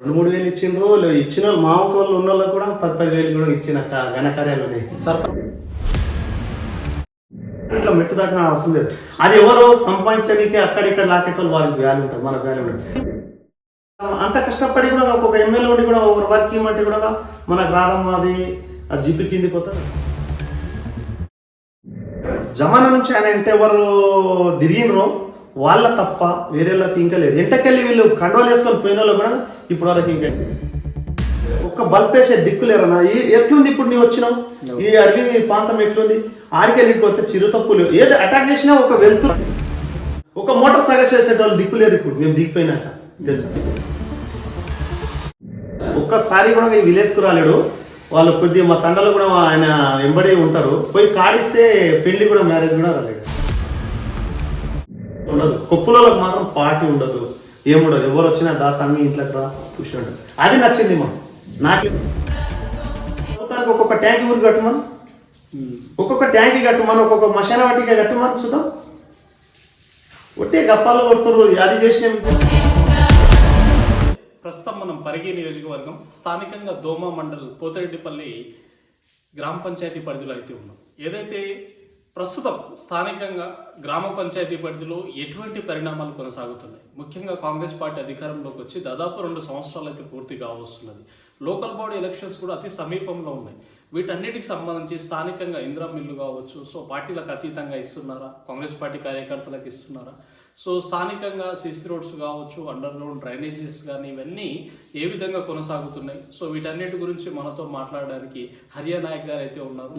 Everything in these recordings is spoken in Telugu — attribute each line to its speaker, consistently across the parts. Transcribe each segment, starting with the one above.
Speaker 1: రెండు మూడు వేలు ఇచ్చిండ్రు ఇచ్చిన మా వాళ్ళు ఉన్న వాళ్ళకి కూడా పది పది వేలు కూడా ఇచ్చిన ఘనకార్యాలు ఉన్నాయి. ఇట్లా మెట్టు దాకా అవసరం లేదు. అది ఎవరు సంపాదించడానికి అక్కడ ఇక్కడ లాకేటోళ్ళు వాళ్ళకి వాల్యూ ఉంటుంది మనకు వాల్యూ ఉంటుంది. అంత కష్టపడి కూడా ఒక ఎమ్మెల్యే ఉండి కూడా ఒకరు వర్క్ ఇవ్వమంటే కూడా మనకు గ్రామం అది ఆ కింది కిందికి పోతుంది జమానా నుంచి ఆయన ఎంత ఎవరు తిరిగినరు వాళ్ళ తప్ప వేరే వాళ్ళకి ఇంకా లేదు. ఎంటకెళ్ళి వీళ్ళు కండోలు వేసుకొని పోయిన వాళ్ళు కూడా ఇప్పుడు వరకు ఇంకా ఒక్క బల్బ్ వేసే దిక్కు లేరన్నా. ఈ- ఎట్లుంది ఇప్పుడు నీవు వచ్చినావు? ఈ అడవి ప్రాంతం ఎట్లుంది? ఆడికెళ్ళి పోతే చిరుతప్పులు ఏది అటాక్ చేసినా ఒక వెళ్తు ఒక మోటార్ సాగర్ చేసేటోళ్ళు దిక్కు లేరు ఇప్పుడు. మేము దిగిపోయినాక. తెలుసా? ఒక్కసారి కూడా ఈ విలేజ్కు రాలేడు. వాళ్ళు కొద్దిగా మా తండలు కూడా ఆయన వెంబడి ఉంటారు. పోయి కాడిస్తే పెళ్ళి కూడా మ్యారేజ్ కూడా రాలేడు ఉండదు. కొప్పులలో మాత్రం పార్టీ ఉండదు. ఏముండదు. ఎవరు వచ్చినా దా తమ్మి ఇంట్లోకి రా చూసి అది నచ్చింది మా నాకు ఒక్కొక్క ట్యాంక్ ఊరు కట్టుమని. ఒక్కొక్క ట్యాంక్ కట్టుమని ఒక్కొక్క మశాన వాటిగా కట్టుమని చూద్దాం. ఒట్టే గప్పాలు కొడుతున్నారు అది చేసిన.
Speaker 2: ప్రస్తుతం మనం పరిగి నియోజకవర్గం స్థానికంగా దోమ మండల్ పోతిరెడ్డిపల్లి గ్రామ పంచాయతీ పరిధిలో అయితే ఉన్నాం. ఏదైతే ప్రస్తుతం స్థానికంగా గ్రామ పంచాయతీ పరిధిలో ఎటువంటి పరిణామాలు కొనసాగుతున్నాయి? ముఖ్యంగా కాంగ్రెస్ పార్టీ అధికారంలోకి వచ్చి దాదాపు రెండు సంవత్సరాలు అయితే పూర్తి కావస్తున్నది. లోకల్ బాడీ ఎలక్షన్స్ కూడా అతి సమీపంలో ఉన్నాయి. వీటన్నిటికి సంబంధించి స్థానికంగా ఇందిరా మిల్లు కావచ్చు సో పార్టీలకు అతీతంగా ఇస్తున్నారా? కాంగ్రెస్ పార్టీ కార్యకర్తలకు ఇస్తున్నారా? సో స్థానికంగా సిసి రోడ్స్ కావచ్చు అండర్ గ్రౌండ్ డ్రైనేజెస్ కానీ ఇవన్నీ ఏ విధంగా కొనసాగుతున్నాయి? సో వీటన్నిటి గురించి మనతో మాట్లాడడానికి హరియా నాయక్ గారు అయితే ఉన్నారు.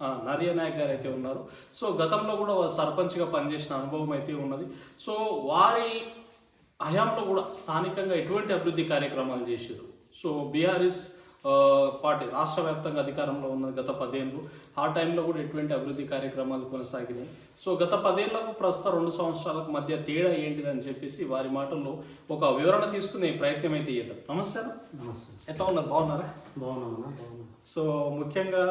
Speaker 2: నారియా నాయక్ గారు అయితే ఉన్నారు. సో గతంలో కూడా సర్పంచ్గా పనిచేసిన అనుభవం అయితే ఉన్నది. సో వారి హయాంలో కూడా స్థానికంగా ఎటువంటి అభివృద్ధి కార్యక్రమాలు చేశారు సో బీఆర్ఎస్ పార్టీ రాష్ట్ర వ్యాప్తంగా అధికారంలో ఉన్నది గత పదేళ్ళు. ఆ టైంలో కూడా ఎటువంటి అభివృద్ధి కార్యక్రమాలు కొనసాగినాయి? సో గత పదేళ్ళకు ప్రస్తుతం రెండు సంవత్సరాలకు మధ్య తేడా ఏంటిదని చెప్పేసి వారి మాటల్లో ఒక వివరణ తీసుకునే ప్రయత్నం అయితే చేద్దాం. నమస్తే.
Speaker 1: నమస్తే.
Speaker 2: ఎట్లా ఉన్నారు? బాగున్నారా?
Speaker 1: బాగున్నా.
Speaker 2: సో ముఖ్యంగా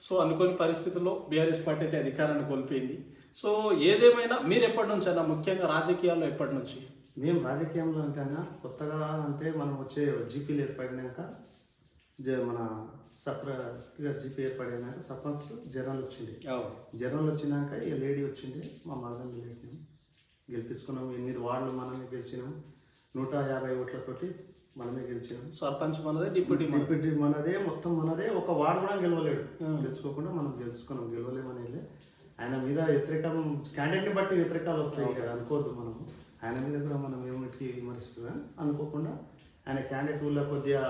Speaker 2: సో అనుకోని పరిస్థితుల్లో బీఆర్ఎస్ పార్టీ అయితే అధికారాన్ని కోల్పోయింది. సో ఏదేమైనా మీరు ఎప్పటి నుంచి అన్న ముఖ్యంగా రాజకీయాల్లో ఎప్పటి నుంచి?
Speaker 1: మేము రాజకీయంలో అంటే అన్న కొత్తగా అంటే మనం వచ్చే జీపీలు ఏర్పడినాక జ- మన సపరేట్గా జీపీ ఏర్పడినాక సర్పంచ్ జనాలు వచ్చింది జనాలు వచ్చినాక ఈ లేడీ వచ్చింది మా మగన్ లేడీ గెలిపించుకున్నాం. ఎనిమిది వార్డులు మనమే గెలిచినాం. నూట యాభై ఓట్లతోటి మనమే గెలిచినాం
Speaker 2: సర్పంచ్ మనదే డిప్యూటీ మనదే.
Speaker 1: డిప్యూటీ మనదే మొత్తం మనదే. ఒక వార్డు కూడా గెలవలేడు. గెలుచుకోకుండా మనం గెలుచుకున్నాం. గెలవలేమని ఆయన మీద వ్యతిరేకం క్యాండిడేట్ని బట్టి వ్యతిరేకాలు వస్తాయి కదా అనుకోవద్దు మనం. ఆయన మీద కూడా మనం ఏమిటి విమర్శిస్తున్నాం అనుకోకుండా ఆయన క్యాండిడేట్ ఊళ్ళో కొద్దిగా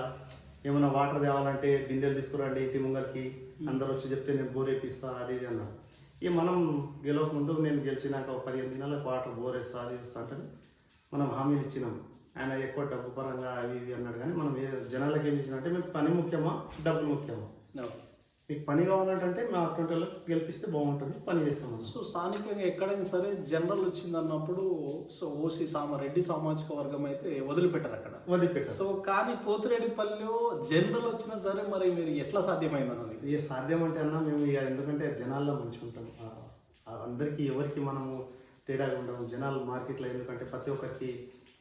Speaker 1: ఏమైనా వాటర్ తేవాలంటే బిందెలు తీసుకురండి ఇంటి ముంగల్కి. అందరూ వచ్చి చెప్తే నేను బోర్ వేపిస్తా అది ఇది అన్నారు. ఇక మనం గెలవక ముందు నేను గెలిచినాక ఒక పదిహేను దినాలకు వాటర్ బోర్ వేస్తా అది వేస్తా అంటే మనం హామీలు ఇచ్చినాం. ఆయన ఎక్కువ డబ్బు పరంగా అవి ఇవి అన్నాడు కానీ మనం ఏ జనాలకు ఏం ఇచ్చినంటే మీకు పని ముఖ్యమా డబ్బులు ముఖ్యమా? మీకు పని కావాలంటే మా అటువంటి వాళ్ళకి గెలిపిస్తే బాగుంటుంది పని చేస్తాం
Speaker 2: సో స్థానికంగా ఎక్కడైనా సరే జనరల్ వచ్చింది అన్నప్పుడు సో ఓసీ సామ రెడ్డి సామాజిక వర్గం అయితే వదిలిపెట్టారు అక్కడ.
Speaker 1: వదిలిపెట్టారు.
Speaker 2: సో కానీ పోతిరెడ్డిపల్లిలో జనరల్ వచ్చినా సరే మరి మీరు ఎట్లా సాధ్యమైంది అన్నది?
Speaker 1: ఇక సాధ్యం అంటే అన్నా మేము ఇక ఎందుకంటే జనాల్లో మంచి ఉంటాం. అందరికీ ఎవరికి మనము తేడాగా ఉండము. జనాలు మార్కెట్లో ఎందుకంటే ప్రతి ఒక్కరికి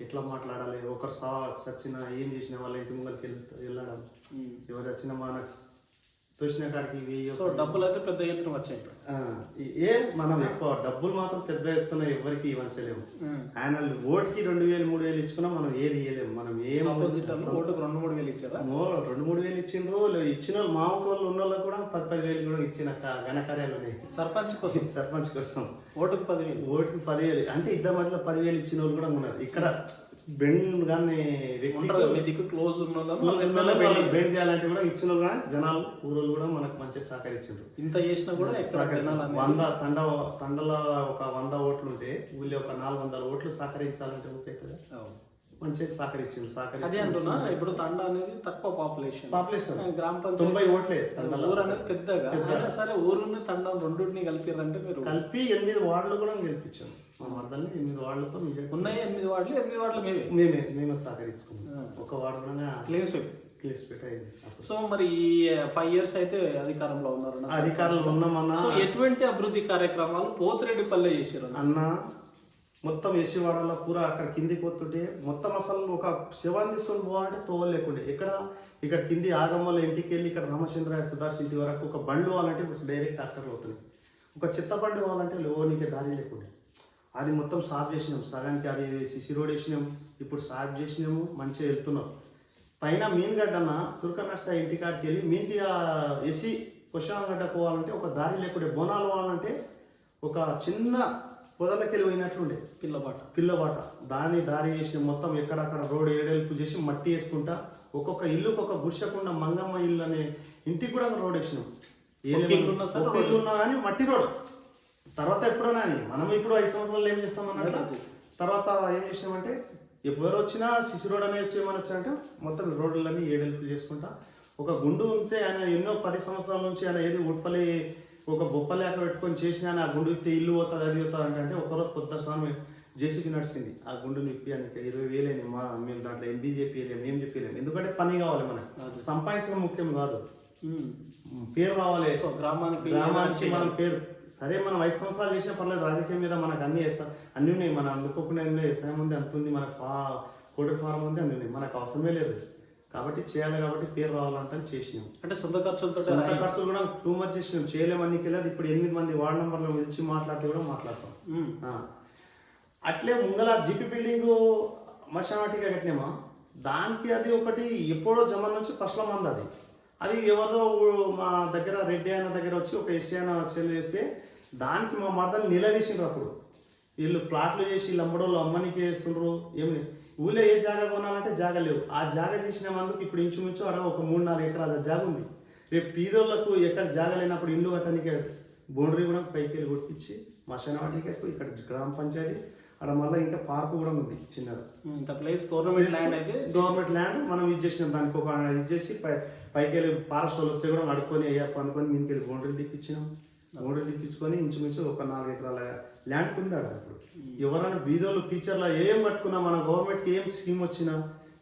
Speaker 1: ఎట్లా మాట్లాడాలి? ఒకరు సా సచ్చిన ఏం చేసిన వాళ్ళ ఇంటి ముంగలికి వెళ్ళి వెళ్ళడం. ఎవరు వచ్చిన మనకు తోచిన కాడికి వెయ్యి
Speaker 2: సో డబ్బులు అయితే పెద్ద ఎత్తున వచ్చాయి.
Speaker 1: ఏ మనం ఎక్కువ డబ్బులు మాత్రం పెద్ద ఎత్తున ఎవరికి ఇవ్వలేము ఆయన ఓటుకి రెండు వేలు మూడు వేలు ఇచ్చుకున్నా మనం ఏది ఇవ్వలేము మనం ఏం
Speaker 2: వాళ్ళు ఓటుకు రెండు మూడు వేలు ఇచ్చారా?
Speaker 1: రెండు మూడు వేలు ఇచ్చిండ్రు. ఇచ్చిన వాళ్ళు మా ఊరి వాళ్ళు ఉన్న వాళ్ళకి కూడా పది పది వేలు కూడా ఇచ్చిన ఘనకార్యాలు ఉన్నాయి.
Speaker 2: సర్పంచ్ కోసం?
Speaker 1: సర్పంచ్ కోసం.
Speaker 2: ఓటుకు పదివేలు.
Speaker 1: ఓటుకి పదివేలు. అంటే ఇద్దరు మధ్యలో పదివేలు ఇచ్చిన వాళ్ళు కూడా ఉన్నారు. ఇక్కడ బెండ్ కానీ
Speaker 2: మీ దిక్కు క్లోజ్
Speaker 1: బెండ్ చేయాలంటే కూడా ఇచ్చిన జనాలు ఊరోళ్ళు కూడా మనకు మంచి సహకరించారు
Speaker 2: ఇంత చేసినా కూడా
Speaker 1: వంద తండ తండల ఒక వంద ఓట్లు ఉంటే ఊళ్ళో ఒక నాలుగు వందల ఓట్లు సహకరించాలంటే
Speaker 2: అవును.
Speaker 1: మంచిగా సహకరించింది
Speaker 2: అదే
Speaker 1: సహకరించి
Speaker 2: అంటున్నా ఇప్పుడు తండా అనేది తక్కువ పాపులేషన్
Speaker 1: పాపులేషన్
Speaker 2: గ్రామ పంచాయతీ
Speaker 1: తొంభై ఓట్లే తండల.
Speaker 2: ఊరు అనేది పెద్దగా. సరే ఊరుని తండం రెండింటిని కలిపిరంటే మీరు
Speaker 1: కలిపి ఎనిమిది వార్డులు కూడా గెలిపించాం మా మర్దల్ని ఎనిమిది వార్డులతో
Speaker 2: ఉన్నాయి ఎనిమిది వార్డులు ఎనిమిది వార్డులు మేమే.
Speaker 1: మేమే మేమే సహకరించుకున్నాం. ఒక వార్డు కూడా
Speaker 2: క్లీన్ స్వీప్
Speaker 1: కేసు పెట్టయింది
Speaker 2: సో మరి ఈ ఫైవ్ ఇయర్స్ అయితే అధికారంలో ఉన్నారు
Speaker 1: అధికారులు ఉన్నామన్నా
Speaker 2: సో ఎటువంటి అభివృద్ధి కార్యక్రమాలు పోతిరెడ్డిపల్లె చేశారు
Speaker 1: అన్న మొత్తం ఎసి వాడల్లో పూరా అక్కడ కిందికి పోతుంటే మొత్తం అసలు ఒక శవాన్ని తీసుకొని పోవాలంటే తోవలు లేకుండే. ఇక్కడ ఇక్కడ కింది ఆగమ్మల ఇంటికి వెళ్ళి ఇక్కడ రామచంద్ర సుధార్స్ ఇంటి వరకు ఒక బండ్లు పోవాలంటే డైరెక్ట్ అక్కడ పోతున్నాయి. ఒక చిత్త బండి పోవాలంటే లోనికి దారి లేకుండే. అది మొత్తం సాఫ్ చేసినాం. సగానికి అది సిసి రోడ్ వేసినాం. ఇప్పుడు సాఫ్ చేసినాము మంచిగా వెళ్తున్నాం. పైన మీన్గడ్డ అన్న సురకనర్స ఇంటికాడికి వెళ్ళి మీన్కి ఎసి పుష్పగడ్డ పోవాలంటే ఒక దారి లేకుండే బోనాలు పోవాలంటే ఒక చిన్న పొదలకెళ్ళి పోయినట్లుండే.
Speaker 2: పిల్లబాట.
Speaker 1: పిల్లబాట. దాని దారి చేసి మొత్తం ఎక్కడక్కడ రోడ్ ఏడెల్పు చేసి మట్టి వేసుకుంటా ఒక్కొక్క ఇల్లుకి ఒక గుడిసెకుండా మంగమ్మ ఇల్లు అనే ఇంటికి కూడా రోడ్ వేసినాం. ఏ
Speaker 2: ఇల్లు
Speaker 1: ఇల్లు ఉన్నా కానీ మట్టి రోడ్. తర్వాత ఎప్పుడైనా అని మనం ఇప్పుడు ఐదు సంవత్సరాలు ఏం చేస్తాం అన్నట్టు?
Speaker 2: అదే.
Speaker 1: తర్వాత ఏం చేసినామంటే ఎవరు వచ్చినా సిసి రోడ్ అనేది వచ్చి ఏమని వచ్చారంటే మొత్తం రోడ్లన్నీ ఏడెల్పు చేసుకుంటా. ఒక గుండు ఉంటే ఆయన ఎన్నో పది సంవత్సరాల నుంచి ఆయన ఏది ఉడ్పలి ఒక బొప్పలేక పెట్టుకొని చేసినా ఆ గుండు ఇస్తే ఇల్లు పోతుంది అది పోతుంది అంటే ఒకరోజు పొద్దు స్వామి జేసీబీ నడిచింది. ఆ గుండు నిప్పి అని ఇరవై వేలేని మా మేము దాంట్లో ఎంబీ చెప్పలేము ఏం చెప్పలేము ఎందుకంటే పని కావాలి మనకి. సంపాదించడం ముఖ్యం కాదు. పేరు రావాలి.
Speaker 2: గ్రామానికి
Speaker 1: గ్రామానికి మనం పేరు. సరే మనం ఐదు సంవత్సరాలు చేసినా పర్లేదు రాజకీయం మీద మనకు అన్ని చేస్తాం. అన్ని ఉన్నాయి మన అందుకోకుండా వ్యవసాయం ఉంది అంత ఉంది మనకు కోడి ఫారం ఉంది అన్ని ఉన్నాయి. మనకు అవసరమే లేదు. కాబట్టి చేయాలి కాబట్టి పేరు రావాలంటే చేసినాం.
Speaker 2: అంటే సొంత ఖర్చులతో
Speaker 1: సొంత ఖర్చులు కూడా టూ మచ్ చేసినాం. చేయలేమని వెళ్ళదు ఇప్పుడు ఎనిమిది మంది వార్డు నంబర్లో పిలిచి మాట్లాడితే కూడా మాట్లాడతాం. అట్లే ముంగల జీపీ బిల్డింగ్ మశానాటిగా కట్టినామా? దానికి అది ఒకటి ఎప్పుడో జమన్ నుంచి ఫస్ట్లో మంది అది. అది ఎవరిదో మా దగ్గర రెడ్డి అయిన దగ్గర వచ్చి ఒక ఎస్సీ సెల్ చేస్తే దానికి మా మరదలు నిలదీసిండ్రు అప్పుడు. వీళ్ళు ప్లాట్లు చేసి లంబడోళ్ళు అమ్మనికి వేస్తుండ్రు ఏమి ఊళ్ళో ఏ జాగా కొనాలంటే జాగా లేవు. ఆ జాగా చేసిన మందుకు ఇప్పుడు ఇంచుమించు అక్కడ ఒక మూడు నాలుగు ఎకరాల జాగా ఉంది. రేపు పీదోళ్ళకు ఎక్కడ జాగా లేనప్పుడు ఇల్లు కట్టడానికి బౌండరీ కూడా పైకి వెళ్ళి కొట్టించి మశానవాటికి ఇక్కడ గ్రామ పంచాయతీ అక్కడ మళ్ళీ ఇంకా పార్కు కూడా ఉంది చిన్నది.
Speaker 2: ఇంత ప్లేస్ గవర్నమెంట్ ల్యాండ్ అయితే
Speaker 1: గవర్నమెంట్ ల్యాండ్ మనం ఇది చేసినాం. దానికి ఒక ఇది చేసి పై పైకి వెళ్ళి ఫారెస్ట్ వాళ్ళు వస్తే కూడా అడుక్కొని అయ్యప్ప అనుకొని మీదకి వెళ్ళి బౌండరీ తిప్పించినాం. బౌండరీ తిప్పించుకొని ఇంచుమించు ఒక నాలుగు ఎకరాల ల్యాండ్ ఉంది ఆడ ఇప్పుడు. ఎవరైనా బీదోళ్ళు ఫ్యూచర్లో ఏం కట్టుకున్నా మన గవర్నమెంట్కి ఏం స్కీమ్ వచ్చినా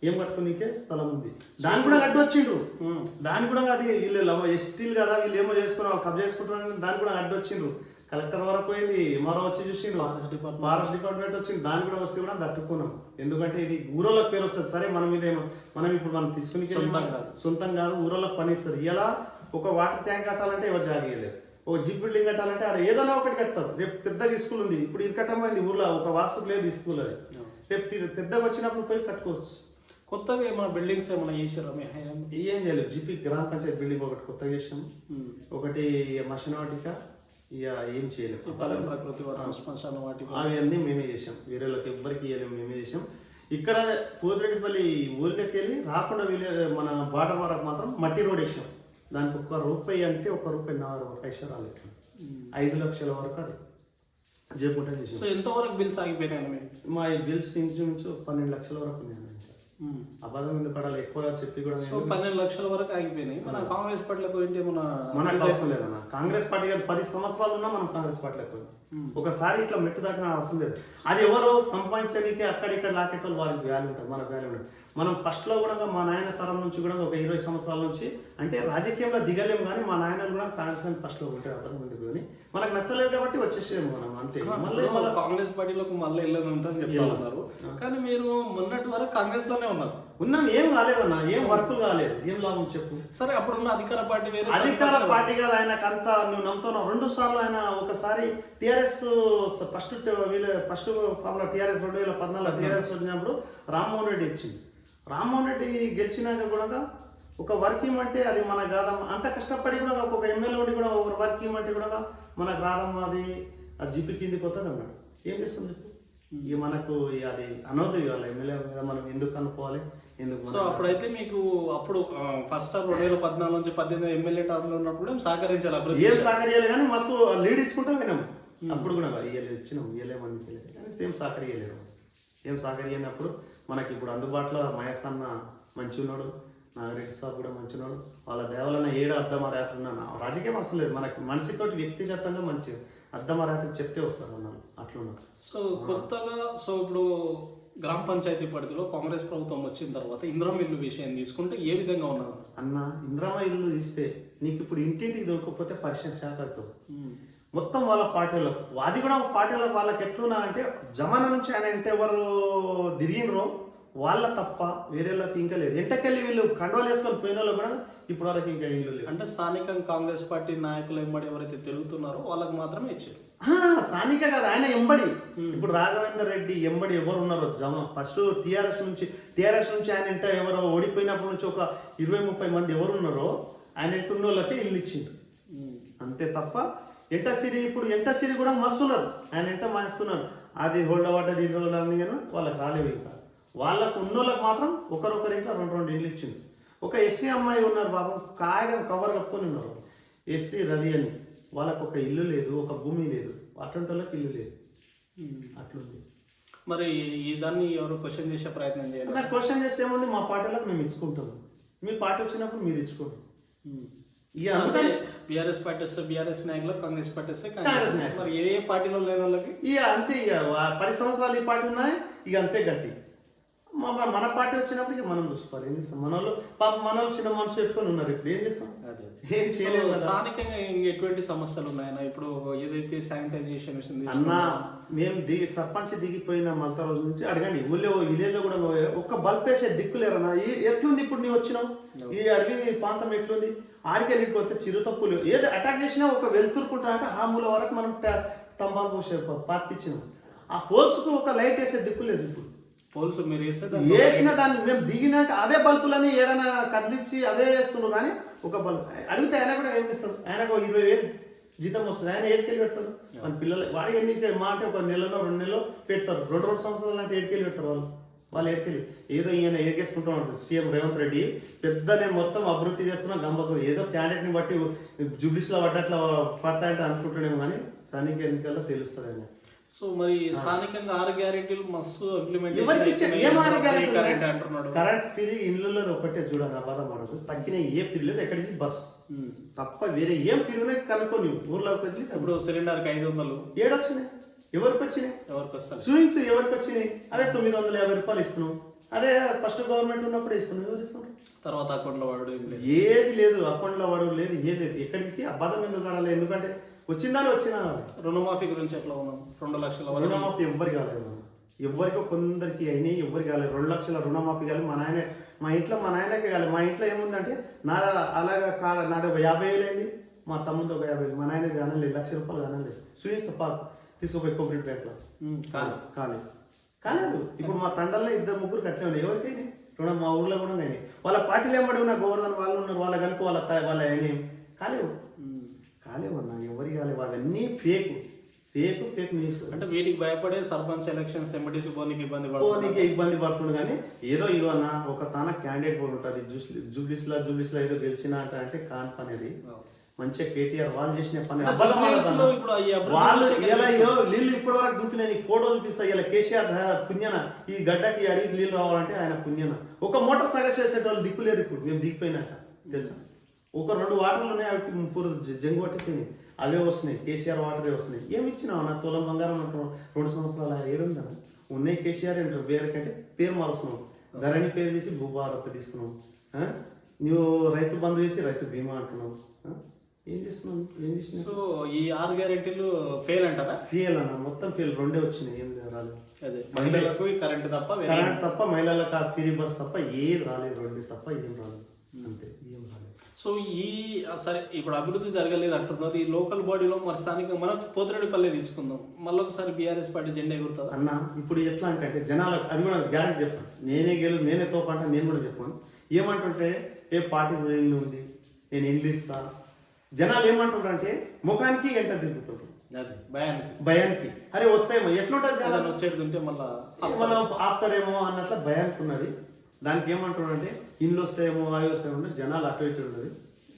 Speaker 1: ఏం కట్టుకునికే స్థలం ఉంది. దాన్ని కూడా అడ్డు వచ్చిండ్రు.
Speaker 2: ఉమ్.
Speaker 1: దాని కూడా అది వీళ్ళు ఎస్టీలు కదా వీళ్ళు ఏమో చేసుకుని వాళ్ళు కబ్జా చేసుకుంటున్నారు దాని కూడా అడ్డు వచ్చిండ్రు. కలెక్టర్ వరకు పోయింది ఎంఆర్ఓ వచ్చి చూసిండ్రు
Speaker 2: ఫారెస్ట్ డిపార్ట్మెంట్.
Speaker 1: వచ్చింది దాని కూడా వస్తే కూడా తట్టుకున్నాం. ఎందుకంటే ఇది ఊరోళ్ళకి పేరు వస్తుంది. సరే మనం ఇదేమో మనం ఇప్పుడు మనం తీసుకుని
Speaker 2: సొంతం కాదు.
Speaker 1: ఊరోళ్ళకి పని ఇస్తారు ఇలా ఒక వాటర్ ట్యాంక్ కట్టాలంటే ఎవరు జాగలేదు ఒక జిప్ బిల్డింగ్ కట్టాలంటే ఆడ ఏదైనా ఒకటి కడతారు. రేపు పెద్దగా స్కూల్ ఉంది. ఇప్పుడు ఇరకటమైంది ఊర్లో ఒక వాస్తు లేదు స్కూల్ అది. రేపు ఇది పెద్దగా వచ్చినప్పుడు పోయి కట్టుకోవచ్చు.
Speaker 2: కొత్తగా ఏమైనా బిల్డింగ్స్ ఏమైనా చేసారా మీ?
Speaker 1: ఏం చేయలేదు. జిపి గ్రామ పంచాయతీ బిల్డింగ్ ఒకటి కొత్తగా చేసాం
Speaker 2: ఉమ్.
Speaker 1: ఒకటి మషనవాటిక ఇక ఏం
Speaker 2: వాటి
Speaker 1: అవన్నీ మేమే చేసాం వేరే వాళ్ళకి ఎవ్వరికి ఇవ్వలేము మేమే చేసాం ఇక్కడ పోతిరెడ్డిపల్లి ఊర్లోకి వెళ్ళి రాకుండా వీలే మన బార్డర్ వరకు మాత్రం మట్టి రోడ్ వేసాం. దానికి ఒక్క రూపాయి అంటే ఒక రూపాయి నాలుగు పైసలు రాలేదు. ఐదు లక్షల వరకు అది జయకుంట చేసాం
Speaker 2: సో ఎంతవరకు బిల్స్ ఆగిపోయినాయి?
Speaker 1: మా ఈ బిల్స్ ఇంచుమించు పన్నెండు లక్షల వరకు ఉన్నాయి. అబద్ధం ఎందుకు పడాలి ఎక్కువ చెప్పి కూడా
Speaker 2: సో పన్నెండు లక్షల వరకు ఆగిపోయినాయి. మన కాంగ్రెస్ పార్టీలో పోయింటే మన
Speaker 1: మనకు అవసరం లేదన్న కాంగ్రెస్ పార్టీ కాదు పది సంవత్సరాలు ఉన్నా మనం కాంగ్రెస్ పార్టీలో పోయి ఒకసారి ఇట్లా మెట్టు దాకా అవసరం లేదు. అది ఎవరు సంపాదించడానికి అక్కడ ఇక్కడ లాకెట్టోళ్ళు వాళ్ళకి వాల్యూ ఉంటుంది మనకు వాల్యూ ఉంటుంది మనం ఫస్ట్లో కూడా మా నాయన తరం నుంచి కూడా ఒక ఇరవై సంవత్సరాల నుంచి అంటే రాజకీయంలో దిగలేము కానీ మా నాయనలు కూడా కాంగ్రెస్ ఫస్ట్లో ఉంటాయి అబద్ధం కానీ మనకు నచ్చలేదు కాబట్టి వచ్చేసేము మనం అంతే. మళ్ళీ
Speaker 2: మళ్ళీ కాంగ్రెస్ పార్టీలోకి మళ్ళీ వెళ్ళని ఉంటుందని చెప్తా ఉన్నారు కానీ మీరు మొన్నటి వరకు కాంగ్రెస్లోనే ఉన్నారు.
Speaker 1: ఉన్నాం ఏం కాలేదన్న ఏం వర్కులు కాలేదు. ఏం లాభం చెప్పు.
Speaker 2: సరే అప్పుడున్న అధికార పార్టీ వేరు
Speaker 1: అధికార పార్టీ కాదు ఆయనకు అంత నువ్వు నమ్ముతున్నావు. రెండు సార్లు ఆయన ఒకసారి టిఆర్ఎస్ ఫస్ట్ వీళ్ళ ఫస్ట్ ఫామ్లో టిఆర్ఎస్ రెండు వేల పద్నాలుగులో టిఆర్ఎస్ వచ్చినప్పుడు రామ్మోహన్ రెడ్డి ఇచ్చింది రామ్మోహన్ రెడ్డి గెలిచినాక కూడా ఒక వర్క్ ఇమ్మంటే అది మన కాదమ్మ అంత కష్టపడి కూడా ఒక ఎమ్మెల్యే ఉండి కూడా ఒక వర్క్ ఇమ్మంటే కూడా మనకు రాదమ్మ అది ఆ జిపి కిందికి పోతుంది అన్నాడు. ఏం చేస్తుంది? ఇక మనకు ఇక అది అనవద్దు ఇవాళ ఎమ్మెల్యే మీద మనం ఎందుకు అనుకోవాలి? ఎందుకు
Speaker 2: సో అప్పుడైతే మీకు అప్పుడు ఫస్ట్ టర్మ్ రెండు వేల పద్నాలుగు నుంచి పద్దెనిమిది ఎమ్మెల్యే టర్మ్లో ఉన్నప్పుడు సహకరించాలి అభివృద్ధి?
Speaker 1: ఏం సహకరియాలి కానీ మస్తు లీడ్ ఇచ్చుకుంటా వినాం అప్పుడు కూడా ఇయ్యలేదు ఇచ్చినాం. ఇయ్యలేమని ఇయ్యలేదు కానీ సేమ్ సహకరియలేరు ఏం సహకరియనప్పుడు మనకి ఇప్పుడు అందుబాటులో మహేష్ అన్న మంచి ఉన్నాడు నాగరెడ్డి సాబ్ కూడా మంచి ఉన్నాడు వాళ్ళ దేవాలన్న ఏడు అద్దమరాత్రి ఉన్నాను రాజకీయం అవసరం లేదు. మనకి మనిషితోటి వ్యక్తిగతంగా మంచి అద్దమరాత్రి చెప్తే వస్తారు అన్నారు అట్లున్నారు.
Speaker 2: సో కొత్తగా సో ఇప్పుడు గ్రామ పంచాయతీ పరిధిలో కాంగ్రెస్ ప్రభుత్వం వచ్చిన తర్వాత ఇంద్రం ఇల్లు విషయం తీసుకుంటే ఏ విధంగా ఉన్నారు?
Speaker 1: అన్న ఇంద్రమ ఇల్లు ఇస్తే నీకు ఇప్పుడు ఇంటింటికి దొరకకపోతే పరిశ్రమ శాఖ మొత్తం వాళ్ళ పార్టీలో అది కూడా పార్టీలో వాళ్ళకి ఎట్లున్నా అంటే జమానా నుంచి ఆయన ఎంత ఎవరు తిరిగినరో వాళ్ళ తప్ప వేరేళ్ళకి ఇంకా లేదు. ఎంటకెళ్ళి వీళ్ళు కండవాలు వేసుకొని పోయిన వాళ్ళు కూడా ఇప్పటి వరకు ఇంకా ఇల్లు లేదు.
Speaker 2: అంటే స్థానికంగా కాంగ్రెస్ పార్టీ నాయకులు ఎంబడి ఎవరైతే తిరుగుతున్నారో వాళ్ళకి మాత్రమే ఇచ్చారు.
Speaker 1: స్థానిక కాదు ఆయన ఎంబడి ఇప్పుడు రాఘవేందర్ రెడ్డి ఎంబడి ఎవరు ఉన్నారో? జమ ఫస్ట్ టీఆర్ఎస్ నుంచి టీఆర్ఎస్ నుంచి ఆయన ఎంత ఎవరో ఓడిపోయినప్పటి నుంచి ఒక ఇరవై ముప్పై మంది ఎవరు ఉన్నారో ఆయన ఎంటున్న వాళ్ళకి ఇల్లు ఇచ్చిండు. అంతే తప్ప ఎంట సిరి ఇప్పుడు ఎంట సిరి కూడా మస్తున్నారు. ఆయన ఎంట మాస్తున్నారు అది హోల్డ్ హోల్డ్ అని కానీ వాళ్ళకి రాలేవు ఇంకా. వాళ్ళకు ఉన్నోళ్ళకి మాత్రం ఒకరొకరి ఇంట్లో రెండు రెండు ఇల్లు ఇచ్చింది. ఒక ఎస్సీ అమ్మాయి ఉన్నారు పాపం కాగితం కవర్ కప్పుకొని ఉన్నారు. ఎస్సీ రవి అని. వాళ్ళకు ఒక ఇల్లు లేదు ఒక భూమి లేదు. అటువంటి వాళ్ళకి ఇల్లు లేదు. అట్లుంది.
Speaker 2: మరి ఈ దాన్ని ఎవరు క్వశ్చన్ చేసే ప్రయత్నం చేయాలి
Speaker 1: నాకు క్వశ్చన్ చేస్తే ఏముంది? మా పార్టీలకు మేము ఇచ్చుకుంటాం మీ పార్టీ వచ్చినప్పుడు మీరు ఇచ్చుకోండి. అందుకని
Speaker 2: బీఆర్ఎస్ పార్టీ వస్తే బీఆర్ఎస్ నాయకులు కాంగ్రెస్ పార్టీ వస్తే
Speaker 1: కాంగ్రెస్.
Speaker 2: మరి ఏ ఏ పార్టీలో లేని వాళ్ళకి?
Speaker 1: ఇక అంతే ఇక పది సంవత్సరాలు ఈ పార్టీ ఉన్నాయి ఇక అంతే గతి. మన- మన పార్టీ వచ్చినప్పుడు ఇక మనం చూసుకోవాలి. ఏం చేస్తాం? మన వాళ్ళు పాప మన వాళ్ళు చిన్న మనసు పెట్టుకొని ఉన్నారు ఇప్పుడు. ఏం చేస్తాం? ఏం కదా.
Speaker 2: స్థానికంగా ఎటువంటి సమస్యలు ఉన్నాయన్నా ఇప్పుడు ఏదైతే శానిటైజేషన్ విషయం
Speaker 1: అన్న మేము దిగి సర్పంచ్ దిగిపోయిన మంత రోజు నుంచి అడగండి. ఊళ్ళో విలేజ్లో కూడా ఒక్క బల్బ్ వేసే దిక్కు లేరన్నా ఈ- ఎట్లుంది ఇప్పుడు నీవు వచ్చినావు? ఈ అడవి ప్రాంతం ఎట్లుంది? ఆడికెళ్ళి పోతే చిరు తప్పులు. ఏది అటాక్ చేసినా ఒక వెళ్తురుకుంటా అంటే ఆ మూల వరకు మనం తంబాకు పోసే పార్పించినాం ఆ పోల్స్కు ఒక లైట్ వేసే దిక్కు లేదు ఇప్పుడు.
Speaker 2: పోలీసు మీరు
Speaker 1: వేసిన దాన్ని మేము దిగినాక అవే బల్బులని ఏడైనా కదిలించి అవే వేస్తుండ్రు కానీ ఒక బల్బ్. అడిగితే ఆయన కూడా ఏం చేస్తాడు? ఆయనకు ఒక ఇరవై వేలు జీతం వస్తుంది. ఆయన ఏడుకెళ్ళి పెడతారు మన పిల్లలు వాడి ఎన్ని మా అంటే ఒక నెలలో రెండు నెలలో పెడతారు. రెండు రెండు సంవత్సరాలు అంటే ఏడుకెళ్ళి పెడతారు వాళ్ళు. వాళ్ళు ఏడుకెళ్ళి ఏదో ఈయన ఏకేసుకుంటూ ఉంటారు. సీఎం రేవంత్ రెడ్డి పెద్ద నేను మొత్తం అభివృద్ధి చేస్తున్నా గంబకు. ఏదో క్యాండిడేట్ని బట్టి జూబ్లీస్లో పడ్డట్లా పడతాయంటే అనుకుంటాడేమో కానీ స్థానిక ఎన్నికల్లో తెలుస్తుంది
Speaker 2: సో మరి స్థానికంగా ఆరు గ్యారెంటీలు మస్తు
Speaker 1: ఉన్నాయి?
Speaker 2: అంటున్నాడు.
Speaker 1: కరెంట్ ఫ్రీ ఇళ్ళలో ఒకటే చూడండి అబద్ధం ఆడదు తగ్గిన ఏ ఫ్రీ లేదు ఎక్కడికి బస్.
Speaker 2: ఉమ్.
Speaker 1: తప్ప వేరే ఏం ఫ్రీ ఉన్నాయి కనుక్కొని ఊర్లోకి వచ్చి
Speaker 2: ఇప్పుడు సిలిండర్కి ఐదు వందలు.
Speaker 1: ఏడొచ్చినాయి? ఎవరికి వచ్చినాయి?
Speaker 2: ఎవరికి వస్తారు
Speaker 1: స్వింగ్స్ ఎవరికి వచ్చినాయి? అవే తొమ్మిది వందల యాభై రూపాయలు ఇస్తున్నాం. అదే ఫస్ట్ గవర్నమెంట్ ఉన్నప్పుడు ఇస్తున్నాం. ఎవరు ఇస్తున్నారు?
Speaker 2: తర్వాత అకౌంట్లో వాడు లేదు.
Speaker 1: ఏది లేదు అకౌంట్లో వాడు లేదు ఏది లేదు. ఎక్కడికి? అబద్ధం ఎందుకు ఆడాలి ఎందుకంటే వచ్చిందని వచ్చినా?
Speaker 2: రుణమాఫీ గురించి ఎట్లా ఉన్నాం? రెండు లక్షల
Speaker 1: రుణమాఫీ ఎవ్వరికి కాలేదు. ఎవరికో కొందరికి అయినాయి ఎవరికి కాలేదు. రెండు లక్షల రుణమాఫీ కాలేదు. మా నాయన మా ఇంట్లో మా నాయనకే కాలేదు. మా ఇంట్లో ఏముందంటే నా అలాగా కాడ నాది ఒక యాభై వేలు అయింది. మా తమ్ముది ఒక యాభై వేలు. మా నాయనది అనలేదు లక్ష రూపాయలు అనలేదు సూయిస్తా పాక్ తీసుకుపోయి కోఆపరేటివ్ బ్యాంక్లో
Speaker 2: కాదు.
Speaker 1: కాలేదు. కాలేదు. ఇప్పుడు మా తండ్రిలో ఇద్దరు ముగ్గురు కట్టిన ఉన్నాయి ఎవరికైనా రుణం మా ఊర్లో కూడా అయినాయి. వాళ్ళ పార్టీలు ఏమడి ఉన్న గోవర్ధన్ వాళ్ళు ఉన్నారు. వాళ్ళ కనుక వాళ్ళ వాళ్ళ అయినాయి కాలేవు. కాలేవు అన్న. కాలేవు అవన్నీ ఫేక్. Fake fake news.
Speaker 2: అంటే వీటికి భయపడే సర్పంచ్ ఎలక్షన్స్ ఎంబటీసీ పోనీకి ఇబ్బంది పడుతుంది?
Speaker 1: పోనీకి ఇబ్బంది పడుతుంది కానీ ఏదో ఇగో అన్న ఒక తాన క్యాండిడేట్ కూడా ఉంటుంది. జూబ్లీస్లో జూబ్లీస్లో ఏదో గెలిచిన అంటే కాన్ పని అది. మంచిగా కేటీఆర్ వాళ్ళు చేసిన పని వాళ్ళు అయ్యో నీళ్ళు ఇప్పటి వరకు నీకు ఫోటో చూపిస్తా ఇలా కేసీఆర్ పుణ్యన ఈ గడ్డకి అడిగి నీళ్ళు రావాలంటే ఆయన పుణ్యన. ఒక మోటార్ సాగర్ చేసేటోళ్ళు దిక్కులేరు ఇప్పుడు. మేము దిగిపోయినాక. తెలుసా? ఒక రెండు వాటర్లు ఉన్నాయి అవి జంగు పట్టిపోయినాయి. అవే వస్తున్నాయి కేసీఆర్ వాటరే వస్తున్నాయి. ఏమి ఇచ్చినావు నా తులం బంగారం అంటున్నావు రెండు సంవత్సరాల ఏడుందా ఉన్నాయి కేసీఆర్ అంటారు వేరే కంటే పేరు మారుస్తున్నావు ధరణి పేరు తీసి భూభారత్ తీస్తున్నావు? నువ్వు రైతు బంధు చేసి రైతు బీమా అంటున్నావు? ఏం చేస్తున్నావు? ఏం చేసినావు
Speaker 2: సో ఈ ఆరు గ్యారెంటీలు ఫెయిల్ అంటారా?
Speaker 1: ఫీల్ అన్న మొత్తం ఫీల్ రెండే వచ్చినాయి ఏం రాలేదు.
Speaker 2: అదే మహిళలకు కరెంట్ తప్ప
Speaker 1: కరెంట్ తప్ప మహిళలకు ఆ ఫ్రీ బస్ తప్ప ఏది రాలేదు రెండు తప్ప ఏం రాలేదు. అంతే.
Speaker 2: సో ఈ సరే ఇప్పుడు అభివృద్ధి జరగలేదు అంటున్నారు. ఈ లోకల్ బాడీలో మరి స్థానిక మన పోతిరెడ్డిపల్లి తీసుకుందాం. మళ్ళీ ఒకసారి బీఆర్ఎస్ పార్టీ జెండా ఎగురుతుందా?
Speaker 1: అన్న ఇప్పుడు ఎట్లా అంటే జనాలకు అది కూడా గ్యారెంటీ చెప్పాను నేనే గెలు నేనే తోపంట నేను కూడా చెప్పాను. ఏమంటుంటే ఏ పార్టీ ఇల్లు ఉంది? నేను ఇల్లు ఇస్తా. జనాలు ఏమంటుంటారు అంటే ముఖానికి ఎంట తిరుగుతుంటారు.
Speaker 2: అది భయానికి.
Speaker 1: భయానికి. అరే వస్తాయేమో. ఎట్లుంటుంది జనాలు?
Speaker 2: వచ్చేది ఉంటే మళ్ళా
Speaker 1: మనం ఆపుతారేమో అన్నట్ల భయానికి ఉన్నది. దానికి ఏమంటున్నాడు అంటే ఇల్లు వస్తాయేమో అవి వస్తాయేమో అంటే జనాలు అటు ఇటు ఉన్నది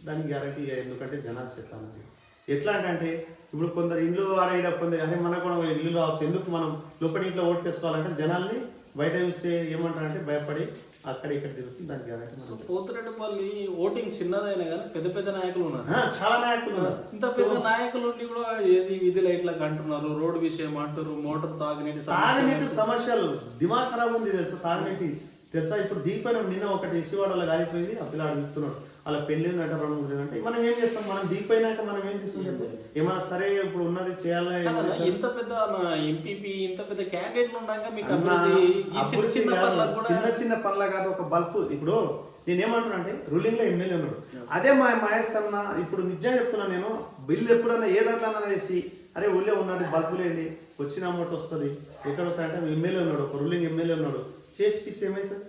Speaker 1: దానికి గ్యారంటీ ఎందుకంటే జనాలు అన్నది. ఎట్లా అంటే ఇప్పుడు కొందరు ఇల్లు ఆడ ఈడ కొందరు అరే మనకు కూడా ఇల్లు రావచ్చు ఎందుకు మనం లోపల ఇంట్లో ఓటు చేసుకోవాలంటే జనాల్ని బయట చూస్తే ఏమంటారంటే భయపడి అక్కడ ఇక్కడ తిరుగుతుంది దానికి గ్యారంటీ
Speaker 2: పోతిరెడ్డిపల్లి ఓటింగ్ చిన్నదైనా కానీ పెద్ద పెద్ద నాయకులు ఉన్నారు.
Speaker 1: చాలా నాయకులు ఉన్నారు.
Speaker 2: ఇంత పెద్ద నాయకులు ఉండి కూడా ఏది విధి లైట్లకు అంటున్నారు రోడ్డు విషయం అంటారు మోటార్ తాగునీటి
Speaker 1: తాగునీటి సమస్యలు దిమాగ్ ఖరాబ్ ఉంది తెలుసా? తాగునీటి తెలుసా? ఇప్పుడు దీపైన నిన్న ఒకటి ఇసివాడలో కాలిపోయింది ఆ పిల్లాడు చెప్తున్నాడు. అలా పెళ్ళి ఉందంటే అంటే మనం ఏం చేస్తాం? మనం దీపైనాక మనం ఏం చేస్తాం చెప్పు? ఏమన్నా సరే ఇప్పుడు ఉన్నది
Speaker 2: కాదన్నా, ఇంత పెద్ద ఎంపీపీ ఇంత పెద్ద క్యాండిడేట్లు ఉన్నాక మీకు చిన్న చిన్న
Speaker 1: పనుల కాదు ఒక బల్బు. ఇప్పుడు నేనేమంటున్నా అంటే రూలింగ్లో ఎమ్మెల్యే ఉన్నాడు. అదే మా మహేష్ అన్న ఇప్పుడు నిజంగా చెప్తున్నా నేను బిల్లు ఎప్పుడన్నా ఏ దాంట్లో వేసి అరే ఊళ్ళో ఉన్నది బల్బు లేండి వచ్చిన అమౌంట్ వస్తుంది. ఎక్కడ అంటే ఎమ్మెల్యే ఉన్నాడు ఒక రూలింగ్ ఎమ్మెల్యే ఉన్నాడు. చేసి పిస్తే ఏమవుతుంది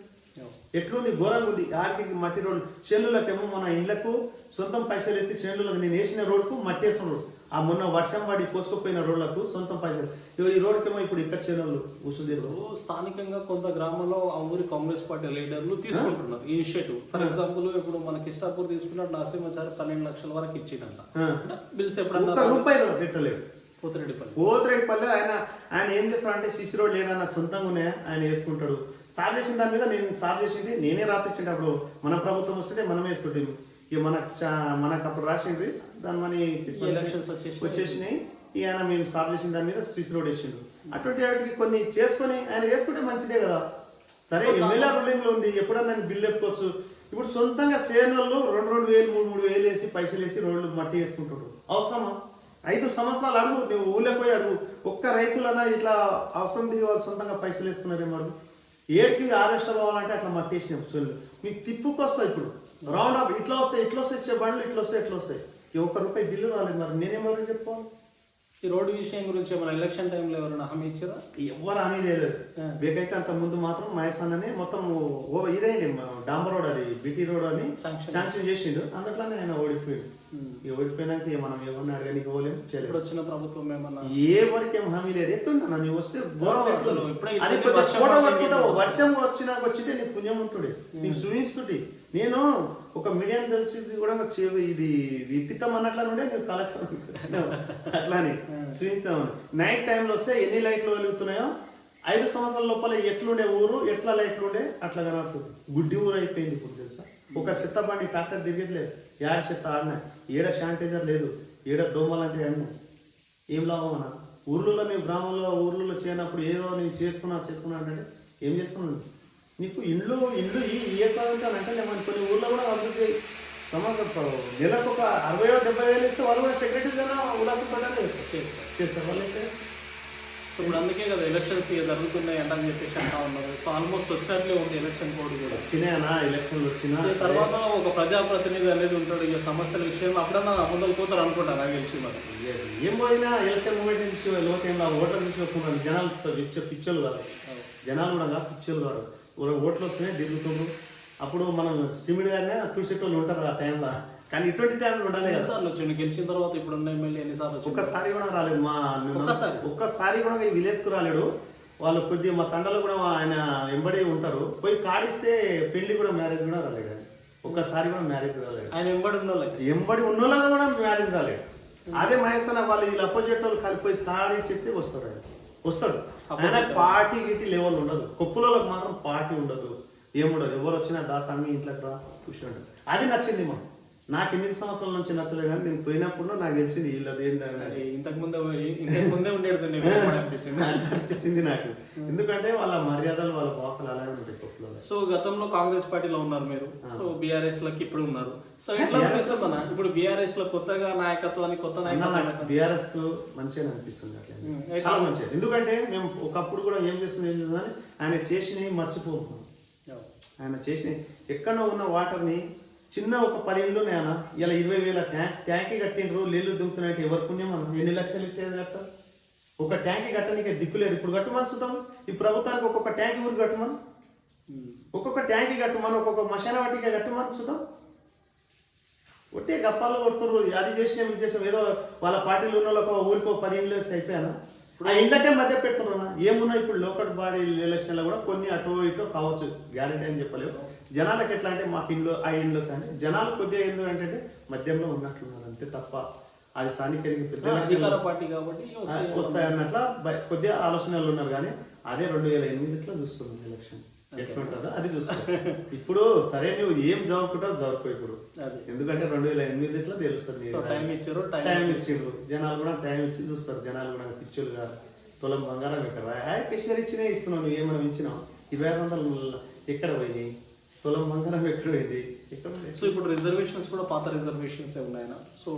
Speaker 1: ఎట్లుంది? ఘోరంగా ఉంది. ఆడికి మట్టి రోడ్లు చేనులకేమో మన ఇళ్ళకు సొంతం పైసలు ఎత్తి చేనులకు నేను వేసిన రోడ్కు మట్టి వేసిన రోడ్ ఆ మొన్న వర్షం పడి కోసుకుపోయిన రోడ్లకు సొంతం పైసలు. ఈ రోడ్కేమో ఇప్పుడు ఇక్కడ చేనులు ఉసులు చేస్తారు.
Speaker 2: స్థానికంగా కొంత గ్రామంలో ఆ ఊరి కాంగ్రెస్ పార్టీ లీడర్లు తీసుకుంటున్నారు. ఇనిషియేటివ్. ఫర్ ఎగ్జాంపుల్ ఇప్పుడు మన కిష్టాపూర్ తీసుకున్నట్టు నరసింహాచారి పన్నెండు లక్షల వరకు ఇచ్చిందంట. బిల్స్ ఎప్పుడన్నా
Speaker 1: రూపాయి పెట్టలేదు
Speaker 2: పోతిరెడ్డిపల్లి.
Speaker 1: పోతురేటి పల్లె ఆయన ఆయన ఏం చేస్తాడంటే సిసి రోడ్ లేడన్న సొంతంగా ఉన్నాయి ఆయన వేసుకుంటాడు. సార్ చేసిన దాని మీద నేను సార్ చేసింది నేనే రాపించింది అప్పుడు మన ప్రభుత్వం వస్తుంటే మనమే వేస్తుంటే ఇక మన మనకు అప్పుడు రాసింది దాని మనీ వచ్చేసినాయి. ఇక ఆయన మేము సార్ చేసిన దాని మీద సిసి రోడ్ వేసిండు అటువంటి వాటికి కొన్ని చేసుకొని ఆయన వేసుకుంటే మంచిదే కదా. సరే ఎమ్మెల్యే రూలింగ్లో ఉంది ఎప్పుడన్నా నేను బిల్లు ఎప్పుకోవచ్చు ఇప్పుడు సొంతంగా సేనల్లో రెండు రెండు వేలు మూడు మూడు వేలు వేసి పైసలు వేసి రోడ్లు మట్టి వేసుకుంటాడు అవసరమా? ఐదు సంవత్సరాలు అడుగు నువ్వు ఊళ్ళో పోయి అడుగు. ఒక్క రైతులన్నా ఇట్లా అవసరం దిగి వాళ్ళు సొంతంగా పైసలు వేసుకున్నారేమో అడుగు. ఏడుకి ఆరెస్ట్ అవ్వాలంటే అట్లా మట్టి వేసినాం చొల్లు మీకు తిప్పుకొస్తాయి ఇప్పుడు. రౌండ్ అప్ ఇట్లా వస్తాయి ఇట్లా వస్తాయి ఇచ్చే బండ్లు ఇట్లా వస్తాయి ఇట్లా వస్తాయి. ఒక్క రూపాయి బిల్లు రాలేదు మరి. నేనేమని చెప్పుకోవాలి?
Speaker 2: ఈ రోడ్డు విషయం గురించి ఏమైనా ఎలక్షన్ టైంలో ఎవరైనా హామీ ఇచ్చారా?
Speaker 1: ఎవరు హామీ లేదు బేకైతే అంత ముందు మాత్రం మహేష్ అన్ననే మొత్తం ఇదే డాంబర్ రోడ్ అది బిటి రోడ్ అని. శాంక్షన్ చేసిండు. అందులోనే ఆయన ఓడిపోయాడు. ఇక ఓడిపోయినాక ఇక మనం ఎవరిని పోలేము చేయలేము
Speaker 2: ఇప్పుడు వచ్చిన ప్రభుత్వం ఏమన్నా?
Speaker 1: ఏ వరకేం హామీ లేదు ఎట్లుందా నువ్వు వస్తే కొద్దిగా
Speaker 2: వర్షం
Speaker 1: వచ్చినాక వచ్చితే నీకు పుణ్యం ఉంటుండే నీకు చూపిస్తుంటే. నేను ఒక మీడియం తెలిసి కూడా ఇది విప్పితం అన్నట్లా ఉండే నువ్వు కలెక్టర్ అట్లానే చూపించామని నైట్ టైంలో వస్తే ఎన్ని లైట్లు వెలుగుతున్నాయో ఐదు సంవత్సరాల లోపల ఎట్లుండే ఊరు ఎట్లా లైట్లు ఉండే అట్లా కనబడుతుంది గుడ్డి ఊరు అయిపోయింది ఇప్పుడు తెలుసా? ఒక చెత్త బండి ట్రాక్టర్ తిరగట్లేదు ఏడ చెత్త ఆడిన? ఏడ శానిటైజర్ లేదు. ఏడ దోమలంటే అంటే ఏం లాభం అన్న? ఊర్లలో నీవు గ్రామంలో ఊర్లలో చేయనప్పుడు ఏదో నేను చేస్తున్నా చేస్తున్నా అంటే ఏం చేస్తున్నాను నీకు ఇండ్లు ఇండ్లు ఈ ఏ కావాలంటే అంటే మన కొన్ని ఊర్లో కూడా అభివృద్ధి సమగ్ర నెలకు ఒక అరవై డెబ్బై వేలు ఇస్తే వాళ్ళు కూడా సెక్రటరీ ఉల్లాసం ప్రకారం చేస్తారు.
Speaker 2: చేస్తారు.
Speaker 1: వాళ్ళు ఏం చేస్తారు?
Speaker 2: ఇప్పుడు అందుకే కదా ఎలక్షన్స్ ఇక జరుగుతున్నాయి అంట అని చెప్పేసి అంటా ఉన్నారు. సో ఆల్మోస్ట్ వచ్చినట్లే ఉంది ఎలక్షన్ కోడ్ కూడా.
Speaker 1: వచ్చినాయనా? ఎలక్షన్లు వచ్చినా?
Speaker 2: తర్వాత ఒక ప్రజాప్రతినిధి అనేది ఉంటాడు. ఇక సమస్యల విషయంలో అప్పుడన్నా ముందుకు పోతారు అనుకుంటా నాకు తెలిసి మరి.
Speaker 1: ఏం పోయినా ఎలక్షన్ మూమెంట్ నుంచి లోకేం ఓట్ల నుంచి వస్తున్నారు. జనాలు పిచ్చ పిచ్చలు కాదు. జనాలు కూడా కాదు, పిచ్చలు కాదు. ఓట్లు వస్తున్నాయి దిగుతుండ్రు. అప్పుడు మనం సిమిడి గానే తుడిసేటోళ్ళు ఉంటారు ఆ టైంలో కానీ ఇటువంటి టైంలో ఉండాలి కదా.
Speaker 2: ఎన్నిసార్లు వచ్చిండు? గెలిచిన తర్వాత ఇప్పుడు ఉన్న ఎమ్మెల్యే ఎన్నిసార్లు
Speaker 1: ఒక్కసారి కూడా రాలేదు మా
Speaker 2: ఒక్కసారి?
Speaker 1: ఒక్కసారి కూడా ఈ విలేజ్కు రాలేడు. వాళ్ళు కొద్దిగా మా తండలో కూడా ఆయన వెంబడి ఉంటారు. పోయి కాడిస్తే పెళ్ళి కూడా మ్యారేజ్ కూడా రాలేడు. ఒక్కసారి కూడా మ్యారేజ్ రాలేడు
Speaker 2: ఆయన వెంబడి ఉన్న
Speaker 1: ఎంబడి ఉన్నోళ్ళకి కూడా మ్యారేజ్ రాలేదు. అదే మహేస్తాన వాళ్ళు వీళ్ళు అపోజిట్ వాళ్ళు కలిపోయి తాడి చేస్తే వస్తాడు ఆయన. వస్తాడు. ఆయన పార్టీ గిట్టి లెవెల్ ఉండదు. కొప్పులలో మాత్రం పార్టీ ఉండదు. ఏముండదు. ఎవరు వచ్చినా దా తమ్మి ఇంట్లోకి రా కూర్చుంటాడు. అది నచ్చింది మా నాకు ఎనిమిది సంవత్సరాల నుంచి నచ్చలేదు కానీ నేను పోయినప్పుడు నాకు తెలిసింది వీళ్ళది ఏంటని
Speaker 2: అది ఇంతకు ముందే ఇంతకు ముందే ఉండేది అనిపించింది
Speaker 1: నాకు. ఎందుకంటే వాళ్ళ మర్యాదలు వాళ్ళ బాకలు అలాగే ఉంటాయి
Speaker 2: సో గతంలో కాంగ్రెస్ పార్టీలో ఉన్నారు మీరు. సో బీఆర్ఎస్ లకి ఇప్పుడు ఉన్నారు. సో ఎట్లా అనిపిస్తుంది అన్న ఇప్పుడు బీఆర్ఎస్లో కొత్తగా నాయకత్వాన్ని కొత్త నాయకత్వం
Speaker 1: బీఆర్ఎస్ మంచిగా అనిపిస్తుంది అట్లా. చాలా మంచిగా. ఎందుకంటే మేము ఒకప్పుడు కూడా ఏం చేస్తుంది ఏం చేస్తుందని ఆయన చేసినవి మర్చిపోతున్నాం ఆయన చేసిన ఎక్కడో ఉన్న వాటర్ని చిన్న ఒక పది ఇళ్ళు నేను ఇలా ఇరవై వేల ట్యాంక్ ట్యాంకీ కట్టిండ్రు నీళ్ళు దుంకుతున్నాయంటే ఎవరు పుణ్యం అన్న? ఎన్ని లక్షలు ఇస్తే కడతారు ఒక ట్యాంకీ కట్టడానికి దిక్కులేదు ఇప్పుడు కట్టమని చూద్దాం ఈ ప్రభుత్వానికి ఒక్కొక్క ట్యాంకీ ఊరు కట్టమని? ఒక్కొక్క ట్యాంకీ కట్టమని ఒక్కొక్క మశాన వాటికి కట్టమని చూద్దాం ఒట్టే గప్పాలు కొడుతుర్రు అది చేసిన ఇది చేసాం ఏదో వాళ్ళ పార్టీలు ఉన్న ఒక ఊరికి ఒక పది ఇళ్ళు వేస్తే అయిపోయానా? ఆ ఇళ్ళకే మధ్య పెడుతున్నా ఏమున్నా ఇప్పుడు లోకల్ బాడీ ఎలక్షన్లో కూడా కొన్ని అటో ఇటో కావచ్చు. గ్యారెంటీ అని చెప్పలేవు జనాలకు ఎట్లా అంటే మాకు ఇండ్లు ఆ ఇండ్లు అంటే జనాలు కొద్దిగా ఏందో ఏంటంటే మధ్యంలో ఉన్నట్లున్నారు అంతే తప్ప అది స్థానికానికి పెద్ద
Speaker 2: పార్టీ కాబట్టి వస్తాయి.
Speaker 1: బ- కొద్దిగా ఆలోచనలు ఉన్నారు కానీ అదే రెండు వేల ఎనిమిదిలో చూస్తున్నాం ఎలక్షన్. ఎట్లుంటుందో అది చూస్తాం ఇప్పుడు సరే నువ్వు ఏం జరుపుకుంటావు జరుపు ఇప్పుడు. ఎందుకంటే రెండు వేల ఎనిమిదిలో తెలుస్తుంది
Speaker 2: సో టైం ఇచ్చారు టైం
Speaker 1: ఇచ్చిండ్రు. జనాలు కూడా టైం ఇచ్చి చూస్తారు. జనాలు కూడా పిచ్చులుగా తులం బంగారం ఇక్కడ హాయ్ పిక్చర్ ఇచ్చినే ఇస్తున్నావు నువ్వు. ఏమైనా ఇచ్చినావు? ఇరవై ఆరు వందలు ఎక్కడ పోయినాయి తులం బంగారం ఎక్కడ పోయింది?
Speaker 2: సో ఇప్పుడు రిజర్వేషన్స్ కూడా పాత రిజర్వేషన్స్ ఉన్నాయన సో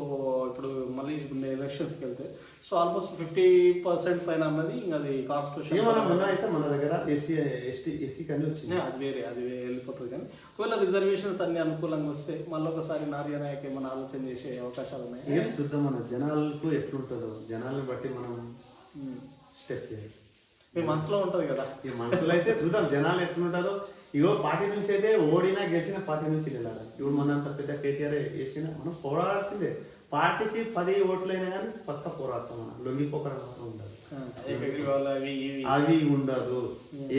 Speaker 2: ఇప్పుడు మళ్ళీ ఎలక్షన్స్కి వెళ్తే సో ఆల్మోస్ట్ ఫిఫ్టీ పర్సెంట్ పైన అన్నది ఇంకా అది కాన్స్టిట్యూషన్
Speaker 1: అయితే మన దగ్గర ఎస్సీ ఎస్టీ ఎస్సీ కన్నీ వచ్చింది.
Speaker 2: అది వేరే అది వెళ్ళిపోతుంది కానీ ఒకవేళ రిజర్వేషన్స్ అన్ని అనుకూలంగా వస్తే మళ్ళీ ఒకసారి నార్య నాయక్ ఏమైనా ఆలోచన చేసే అవకాశాలు ఉన్నాయి?
Speaker 1: ఏం చూద్దాం మన జనాలకు ఎట్లుంటుందో జనాలను బట్టి మనం స్టెప్ చేయాలి.
Speaker 2: మీ మనసులో ఉంటుంది కదా.
Speaker 1: ఈ మనుషులు అయితే చూద్దాం జనాలు ఎట్లుంటుందో ఇగో పార్టీ నుంచి అయితే ఓడినా గెలిచిన పార్టీ నుంచి వెళ్ళాలి? ఇప్పుడు మనంత పెద్ద కేటీఆర్ వేసినా మనం పోరాడాల్సిందే. పార్టీకి పది ఓట్లైనా కానీ పక్క పోరాడతాం మనం. లొంగిపోకడం మాత్రం ఉండదు.
Speaker 2: అవి
Speaker 1: ఉండదు.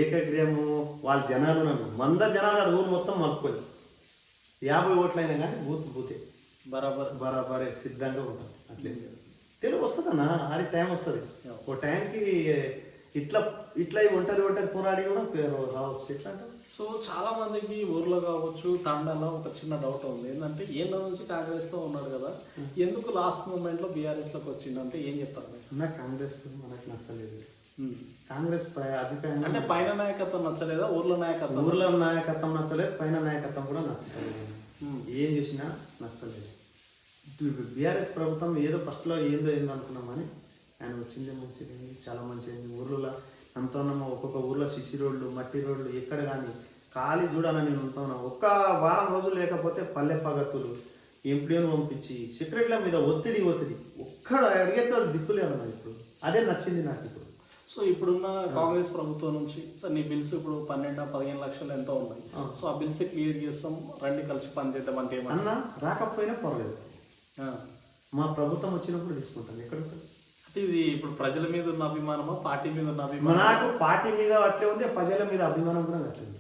Speaker 1: ఏకగ్రీయము వాళ్ళ జనాలు వంద జనాలు అది ఊరు మొత్తం మలుపుకొని. యాభై ఓట్లైనా కానీ బూత్ బూతే.
Speaker 2: బరాబర్.
Speaker 1: బరాబరే సిద్ధంగా ఉంటాం. అట్లే. తెలుగు వస్తుందన్నా? అది టైం వస్తుంది. ఓ టైంకి ఇట్లా ఇట్లా ఈ ఒంటరి ఒంటరి పోరాడి కూడా పేరు రావచ్చు ఎట్లా అంటే
Speaker 2: సో చాలా మందికి ఊర్లో కావచ్చు తండాలో ఒక చిన్న డౌట్ ఉంది ఏంటంటే ఏళ్ళ నుంచి కాంగ్రెస్లో ఉన్నాడు కదా ఎందుకు లాస్ట్ మూమెంట్లో బీఆర్ఎస్లోకి వచ్చిందంటే ఏం చెప్తారు?
Speaker 1: అన్న కాంగ్రెస్ మనకు నచ్చలేదు. కాంగ్రెస్ అభిప్రాయం
Speaker 2: అంటే పైన నాయకత్వం నచ్చలేదా ఊర్లో నాయకత్వం
Speaker 1: ఊర్లో నాయకత్వం నచ్చలేదు పైన నాయకత్వం కూడా నచ్చలేదు. ఏం చేసినా నచ్చలేదు బీఆర్ఎస్ ప్రభుత్వం ఏదో ఫస్ట్లో ఏందో ఏందో అనుకున్నాం కానీ ఆయన వచ్చిందే మంచిది చాలా మంచిది. ఊర్లలో అంతా ఉన్నాము ఒక్కొక్క ఊర్లో సిసి రోడ్లు మట్టి రోడ్లు ఎక్కడ కానీ ఖాళీ చూడాలని నేను ఉంటున్నా ఒక్క వారం రోజులు లేకపోతే పల్లె పగతులు ఎంపీలను పంపించి సెక్రటరీల మీద ఒత్తిడి ఒత్తిడి. ఒక్కడ అడిగేటోళ్ళు దిక్కులేదు నాకు ఇప్పుడు. అదే నచ్చింది నాకు ఇప్పుడు.
Speaker 2: సో ఇప్పుడున్న కాంగ్రెస్ ప్రభుత్వం నుంచి సార్ నీ బిల్స్ ఇప్పుడు పన్నెండు పదిహేను లక్షలు ఎంతో ఉన్నాయి. సో ఆ బిల్స్ క్లియర్ చేస్తాం రండి కలిసి పనిచేద్దాం అంటే
Speaker 1: అన్న రాకపోయినా పర్లేదు. మా ప్రభుత్వం వచ్చినప్పుడు తీసుకుంటాం. ఎక్కడ
Speaker 2: ఇది ఇప్పుడు ప్రజల మీద ఉన్న అభిమానమా పార్టీ మీద ఉన్న అభిమానం
Speaker 1: నాకు పార్టీ మీద అట్లే ఉంది ప్రజల మీద అభిమానం కూడా అట్లే ఉంది.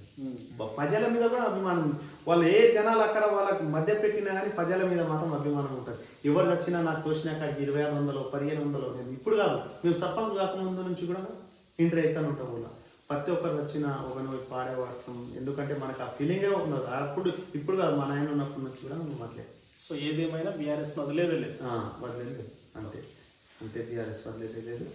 Speaker 1: ప్రజల మీద కూడా అభిమానం ఉంది. వాళ్ళు ఏ జనాలు అక్కడ వాళ్ళకి మధ్య పెట్టినా కానీ ప్రజల మీద మాత్రం అభిమానం ఉంటుంది. ఎవరు వచ్చినా నాకు తోచినాక ఇరవై ఆరు వందలు పదిహేను వందలు నేను ఇప్పుడు కాదు మేము సర్పంచ్ కాకముందు నుంచి కూడా ఇంటర్ అవుతాను ఉంటాం వాళ్ళ ప్రతి ఒక్కరు వచ్చిన ఒక నువ్వు పాడేవాడటం ఎందుకంటే మనకు ఆ ఫీలింగే ఉండదు. అప్పుడు ఇప్పుడు కాదు మా నాయన ఉన్నప్పటి నుంచి కూడా అట్లే.
Speaker 2: సో ఏదేమైనా బీఆర్ఎస్ వదిలేదు
Speaker 1: వదిలేదు అంతే. లేదు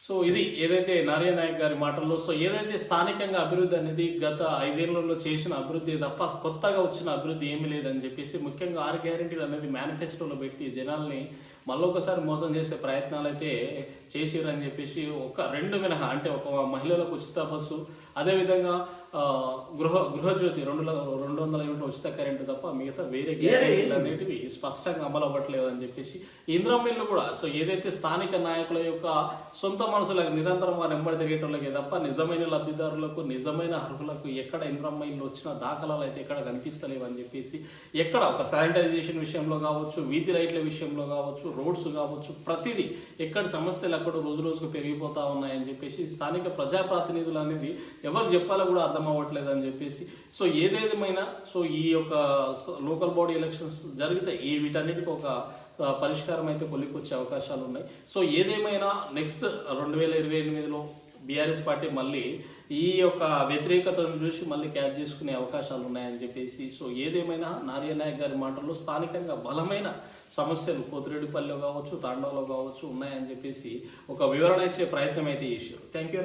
Speaker 2: సో ఇది ఏదైతే నారాయణ నాయక్ గారి మాటల్లో సో ఏదైతే స్థానికంగా అభివృద్ధి అనేది గత ఐదేళ్ళలో చేసిన అభివృద్ధి తప్ప కొత్తగా వచ్చిన అభివృద్ధి ఏమీ లేదని చెప్పేసి ముఖ్యంగా ఆరు గ్యారెంటీలు అనేది మేనిఫెస్టోలో పెట్టి జనాల్ని మళ్ళొకసారి మోసం చేసే ప్రయత్నాలు అయితే చేసిరని చెప్పేసి ఒక రెండు మినహా అంటే ఒక మహిళలకు ఉచిత బస్సు అదేవిధంగా గృహ గృహజ్యోతి రెండు రెండు వందల యూనిట్ ఉచిత కరెంటు తప్ప మిగతా వేరే గ్యారెంటీలు అనేటివి స్పష్టంగా అమలు అవ్వట్లేదు అని చెప్పేసి ఇంద్రం మిల్లు కూడా సో ఏదైతే స్థానిక నాయకుల యొక్క సొంత మనసులకు నిరంతరం వారు వెంబడి తిరిగేటోళ్ళకే తప్ప నిజమైన లబ్ధిదారులకు నిజమైన అర్హులకు ఎక్కడ ఇంద్రం మిల్లు వచ్చిన దాఖలాలు అయితే ఎక్కడ కనిపిస్తలేవు అని చెప్పేసి ఎక్కడ ఒక శానిటైజేషన్ విషయంలో కావచ్చు వీధి లైట్ల విషయంలో కావచ్చు రోడ్స్ కావచ్చు ప్రతిదీ ఎక్కడ సమస్యలు అక్కడ రోజు రోజుకు పెరిగిపోతా ఉన్నాయని చెప్పేసి స్థానిక ప్రజాప్రతినిధులు అనేది ఎవరు చెప్పాలో కూడా అర్థం అవ్వట్లేదు అని చెప్పేసి సో ఏదేదేమైనా సో ఈ యొక్క లోకల్ బాడీ ఎలక్షన్స్ జరిగితే ఈ వీటన్నిటికీ ఒక పరిష్కారం అయితే కొలికొచ్చే అవకాశాలు ఉన్నాయి. సో ఏదేమైనా నెక్స్ట్ రెండు వేల ఇరవై ఎనిమిదిలో బీఆర్ఎస్ పార్టీ మళ్ళీ ఈ యొక్క వ్యతిరేకతను చూసి మళ్ళీ క్యాచ్ చేసుకునే అవకాశాలు ఉన్నాయని చెప్పేసి సో ఏదేమైనా నార్య నాయక్ గారి మాటల్లో స్థానికంగా బలమైన సమస్యలు కోతిరెడ్డిపల్లిలో కావచ్చు తాండవలో కావచ్చు ఉన్నాయని చెప్పేసి ఒక వివరణ ఇచ్చే ప్రయత్నం అయితే చేశారు. Thank you